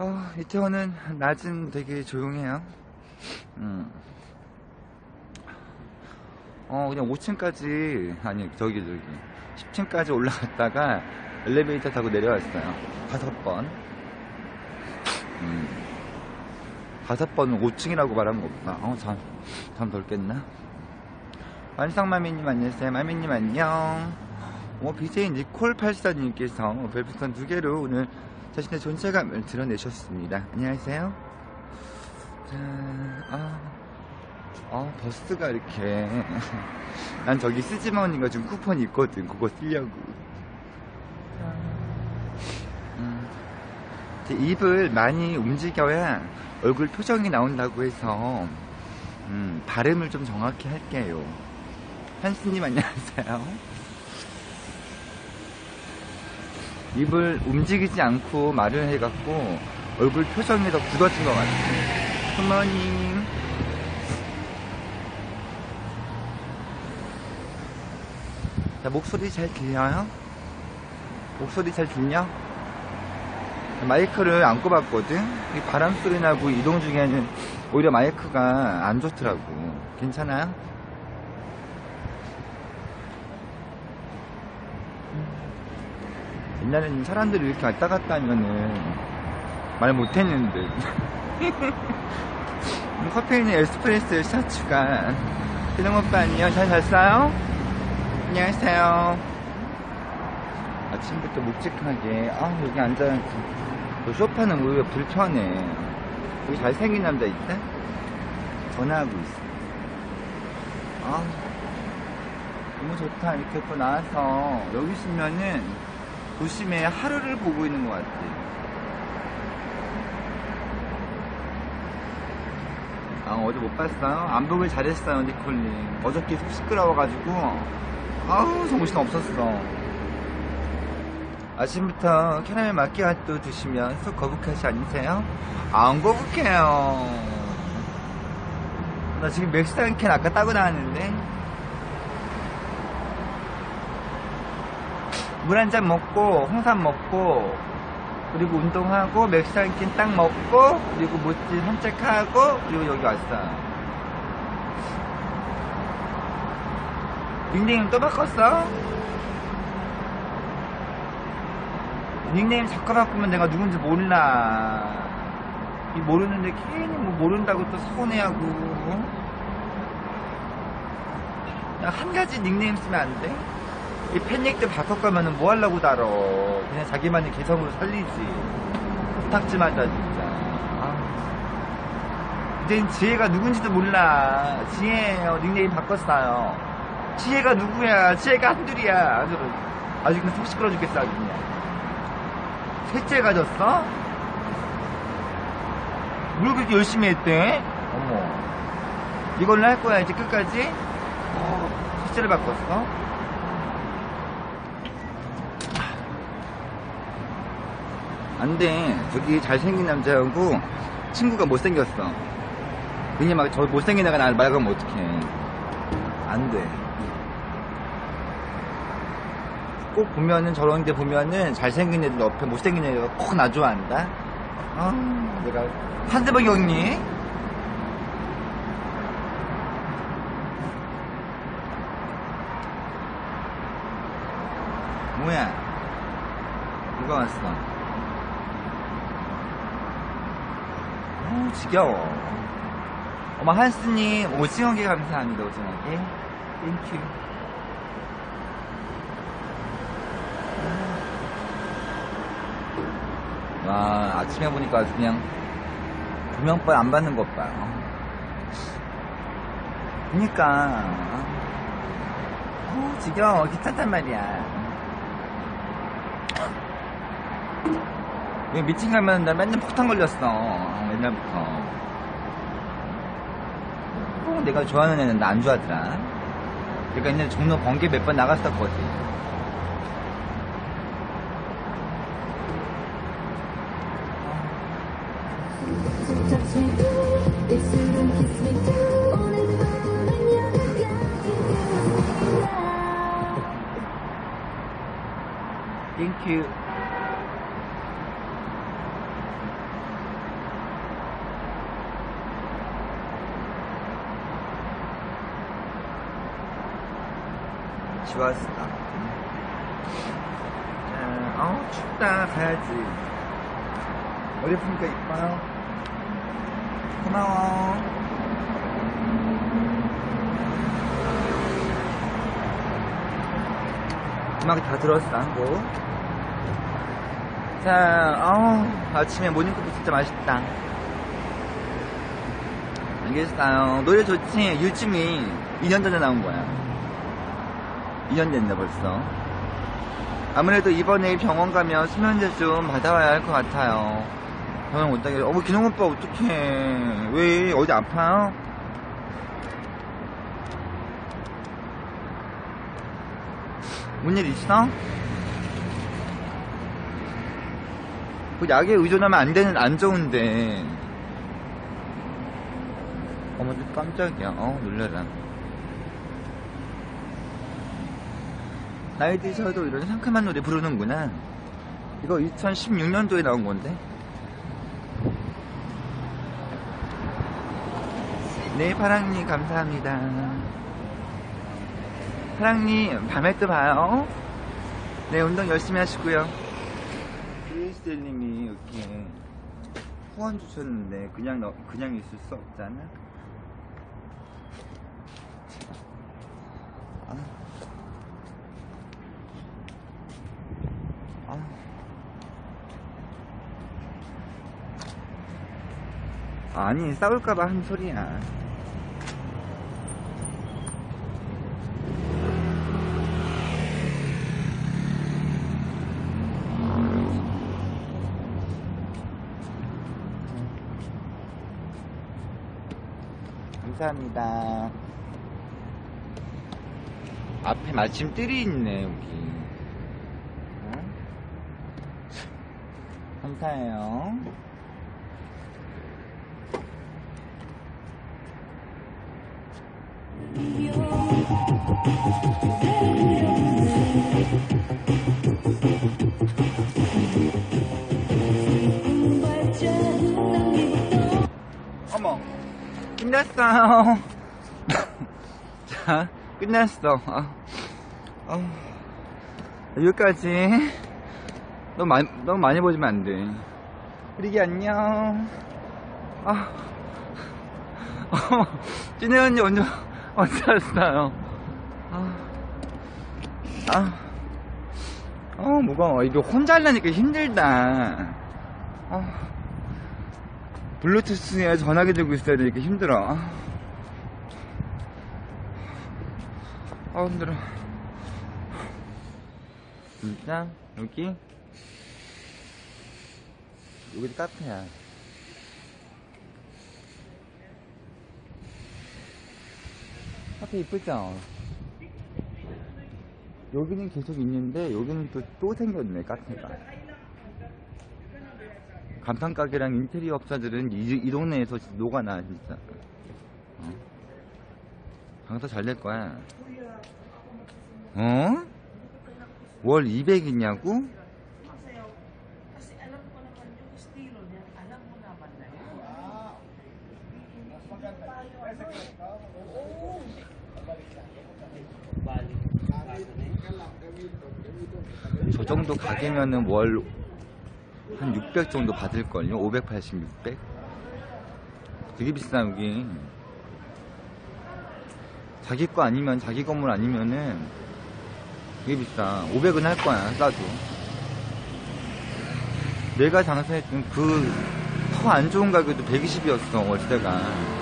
어, 이태원은 낮은 되게 조용해요. 음. 어, 그냥 5층까지, 아니, 저기, 저기, 10층까지 올라갔다가 엘리베이터 타고 내려왔어요. 다섯 번. 음. 다섯 번은 5층이라고 말한 거 보다. 어, 잠, 잠덜 깼나? 완성마미님 안녕하세요. 마미님 안녕. 어, BJ 니콜 84님께서 별풍선 두 개로 오늘 자신의 존재감을 드러내셨습니다. 안녕하세요. 자, 아, 아, 버스가 이렇게. 난 저기 쓰지마언니가 준 쿠폰이 있거든. 그거 쓰려고. 음, 제 입을 많이 움직여야 얼굴 표정이 나온다고 해서, 음, 발음을 좀 정확히 할게요. 한스님 안녕하세요. 입을 움직이지 않고 말을 해갖고 얼굴 표정이 더 굳어진 것 같아요. 굿모닝. 자, 목소리 잘 들려요? 목소리 잘 들려? 마이크를 안 꼽았거든? 이 바람 소리 나고 이동 중에는 오히려 마이크가 안 좋더라고. 괜찮아요? 옛날에는 사람들이 이렇게 왔다 갔다 하면은 말 못했는데. 커피는 에스프레소 샷 추가 기동 오빠 안녕 잘 잤어요? 안녕하세요. 아침부터 묵직하게 아 여기 저 소파는 오히려 불편해. 여기 잘생긴 남자 있다? 전화하고 있어. 아 너무 좋다. 이렇게 입고 나와서. 여기 있으면은 도심의 하루를 보고 있는 것 같아. 아, 어제 못 봤어요? 안 보길 잘했어요, 니콜님. 어저께 속 시끄러워가지고, 아우, 정신 없었어. 아침부터 캐러멜 마키아또 드시면 속 거북하지 않으세요? 안 거북해요. 나 지금 맥스탄 캔 아까 따고 나왔는데, 물 한 잔 먹고 홍삼 먹고 그리고 운동하고 맥스한캔 딱 먹고 그리고 모찌 산책하고 그리고 여기 왔어요 닉네임 또 바꿨어? 닉네임 자꾸 바꾸면 내가 누군지 몰라 이 모르는데 괜히 뭐 모른다고 또 서운해하고 그냥 한 가지 닉네임 쓰면 안 돼? 이 팬닉들 바꿔 가면은 뭐 하려고 달어. 그냥 자기만의 개성으로 살리지. 부탁 좀 하자, 진짜. 아. 이젠 지혜가 누군지도 몰라. 지혜예요. 닉네임 바꿨어요. 지혜가 누구야? 지혜가 한둘이야. 아주, 아주 그냥 속 시끄러 죽겠어, 아주 그냥. 셋째 가졌어? 뭘 그렇게 열심히 했대? 어머. 이걸로 할 거야, 이제 끝까지? 어, 셋째를 바꿨어? 안 돼. 저기 잘생긴 남자하고 친구가 못생겼어. 괜히 막 저 못생긴 애가 나를 말하면 어떡해. 안 돼. 꼭 보면은 저런 데 보면은 잘생긴 애들 옆에 못생긴 애가 꼭나 좋아한다. 아, 내가 한대박 형님. 뭐야? 누가 왔어? 어, 지겨워. 어머, 한스님, 오징어게 감사합니다, 오징어게. 땡큐. 와, 아침에 보니까 아주 그냥, 조명빨 안 받는 것 봐. 그니까, 어, 지겨워. 귀찮단 말이야. 왜 미팅 가면 나 맨날 폭탄 걸렸어. 어, 옛날부터. 꼭 내가 좋아하는 애는 나 안 좋아하더라. 그러니까 옛날에 종로 번개 몇 번 나갔었거든. me 지웠어. 자, 어우, 춥다. 가야지. 머리 푸니까 이뻐요. 고마워. 음악이 다 들었어, 한곡. 자, 어우, 아침에 모닝커피 진짜 맛있다. 알겠어요. 노래 좋지? 유쯤이 2년 전에 나온 거야. 2년 됐네, 벌써. 아무래도 이번에 병원 가면 수면제 좀 받아와야 할 것 같아요. 병원 못 가게. 어머, 기농 오빠 어떡해. 왜? 어디 아파요? 뭔 일 있어? 그 약에 의존하면 안 되는, 안 좋은데. 어머, 깜짝이야. 어, 놀래라. 나이 드셔도 이런 상큼한 노래 부르는구나. 이거 2016년도에 나온 건데. 네, 파랑님, 감사합니다. 파랑님, 밤에 또 봐요. 네, 운동 열심히 하시고요. BSL님이 이렇게 후원 주셨는데, 그냥, 너, 그냥 있을 수 없잖아. 아. 아. 아니 싸울까봐 한 소리야 감사합니다 앞에 마침 뜰이 있네 여기 어? 감사해요. 어머, 끝났어요. 자, 끝났어. 아, 아, 여기까지. 너무 많이, 너무 많이 보지면 안 돼. 그리기 안녕. 아, 어, 찐혜 언니 언제, 왔어요? 아, 아, 어, 무거워. 이거 혼자 하려니까 힘들다. 아, 블루투스에 전화기 들고 있어야 되니까 힘들어. 아, 힘들어. 진짜? 여기? 여기도 카페야. 카페 이쁘죠? 여기는 계속 있는데 여기는 또, 또 생겼네 카페가 간판 가게랑 인테리어 업자들은 이, 이 동네에서 녹아나 진짜 어? 장사 잘 될 거야 어? 월 200이냐고? 저 정도 가게면은 월 한 600 정도 받을걸요? 580, 600? 되게 비싸, 여기. 자기 거 아니면, 자기 건물 아니면은 되게 비싸. 500은 할 거야, 싸도. 내가 장사했던 그 더 안 좋은 가격도 120이었어, 월세가.